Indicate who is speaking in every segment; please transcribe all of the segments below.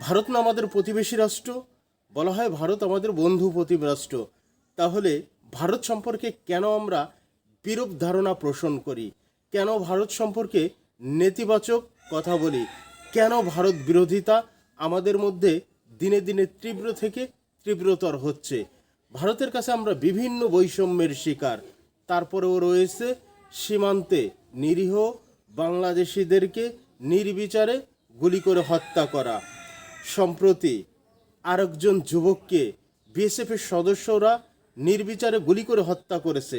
Speaker 1: ভারত না আমাদের প্রতিবেশী রাষ্ট্র? বলা হয় ভারত আমাদের বন্ধু প্রতিবেশী রাষ্ট্র। তাহলে ভারত সম্পর্কে কেন আমরা বিরূপ ধারণা পোষণ করি? কেন ভারত সম্পর্কে নেতিবাচক কথা বলি? কেন ভারত বিরোধিতা আমাদের মধ্যে দিনে দিনে তীব্র থেকে তীব্রতর হচ্ছে? ভারতের কাছে আমরা বিভিন্ন বৈষম্যের শিকার। তারপরেও রয়েছে সীমান্তে নিরীহ বাংলাদেশিদেরকে নির্বিচারে গুলি করে হত্যা করা। সম্প্রতি আরেকজন যুবককে বিএসএফের সদস্যরা নির্বিচারে গুলি করে হত্যা করেছে।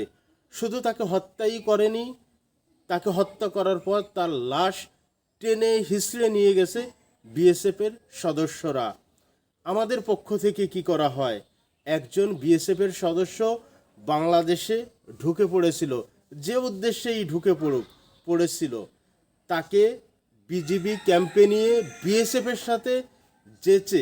Speaker 1: শুধু তাকে হত্যাই করেনি, তাকে হত্যা করার পর তার লাশ টেনে হিসড়ে নিয়ে গেছে বিএসএফের সদস্যরা। আমাদের পক্ষ থেকে কি করা হয়? একজন বিএসএফের সদস্য বাংলাদেশে ঢুকে পড়েছিল, যে উদ্দেশ্যেই ঢুকে পড়ুক, পড়েছিল। তাকে বিজিবি ক্যাম্পে নিয়ে বিএসএফের সাথে যেচে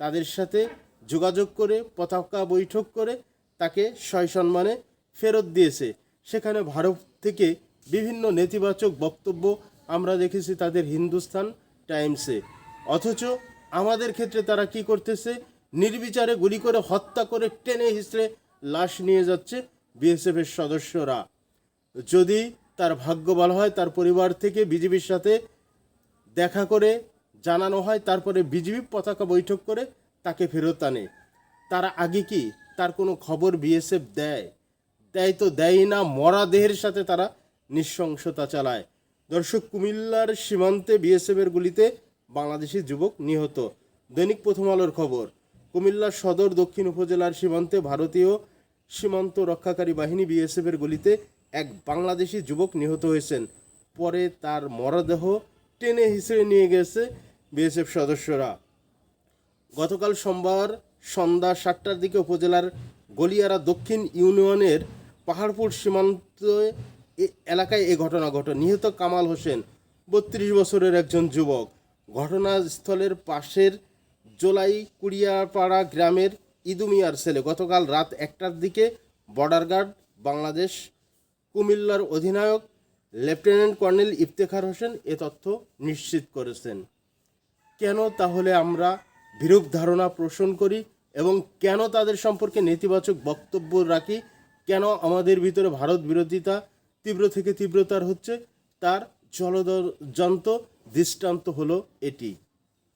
Speaker 1: তাদের সাথে যোগাযোগ করে, পতাকা বৈঠক করে তাকে সয় সম্মানে ফেরত দিয়েছে। সেখানে ভারত থেকে বিভিন্ন নেতিবাচক বক্তব্য আমরা দেখেছি তাদের হিন্দুস্তান টাইমসে। অথচ আমাদের ক্ষেত্রে তারা কি করতেছে? নির্বিচারে গুলি করে, হত্যা করে, টেনে হিসড়ে লাশ নিয়ে যাচ্ছে বিএসএফের সদস্যরা। যদি তার ভাগ্য ভালো হয়, তার পরিবার থেকে বিজেপির সাথে দেখা করে জানানো হয়, তারপরে বিজেপি পতাকা বৈঠক করে তাকে ফেরত আনে। তার আগে কি তার কোনো খবর বিএসএফ দেয়? দেয় তো দেয় না, মরা দেহের সাথে তারা নৃশংসতা চালায়। দর্শক, কুমিল্লার সীমান্তে বিএসএফের গুলিতে বাংলাদেশি যুবক নিহত। দৈনিক প্রথম আলোর খবর কুমিল্লার সদর দক্ষিণ উপজেলার সীমান্তে ভারতীয় সীমান্ত রক্ষাকারী বাহিনী বিএসএফের গুলিতে এক বাংলাদেশি যুবক নিহত হয়েছেন। পরে তার মরদেহ টেনে হিসেবে নিয়ে গেছে বিএসএফ সদস্যরা। গতকাল সোমবার সন্ধ্যা সাতটার দিকে উপজেলার গলিয়ারা দক্ষিণ ইউনিয়নের পাহাড়পুর সীমান্ত এলাকায় এ ঘটনা ঘটে। নিহত কামাল হোসেন, বত্রিশ বছরের একজন যুবক। ঘটনাস্থলের পাশের জোলাই কুড়িয়াপাড়া গ্রামের ইদুমিয়ার ছেলে গতকাল রাত একটার দিকে বর্ডার গার্ড, বাংলাদেশ কুমিল্লার অধিনায়ক লেফটেন্যান্ট কর্নেল ইফতেখার হোসেন এ তথ্য নিশ্চিত করেছেন। কেন তাহলে আমরা বিরূপ ধারণা পোষণ করি এবং কেন তাদের সম্পর্কে নেতিবাচক বক্তব্য রাখি? কেন আমাদের ভিতরে ভারত বিরোধিতা তীব্র থেকে তীব্রতার হচ্ছে? তার জলদন্ত দৃষ্টান্ত হলো এটি।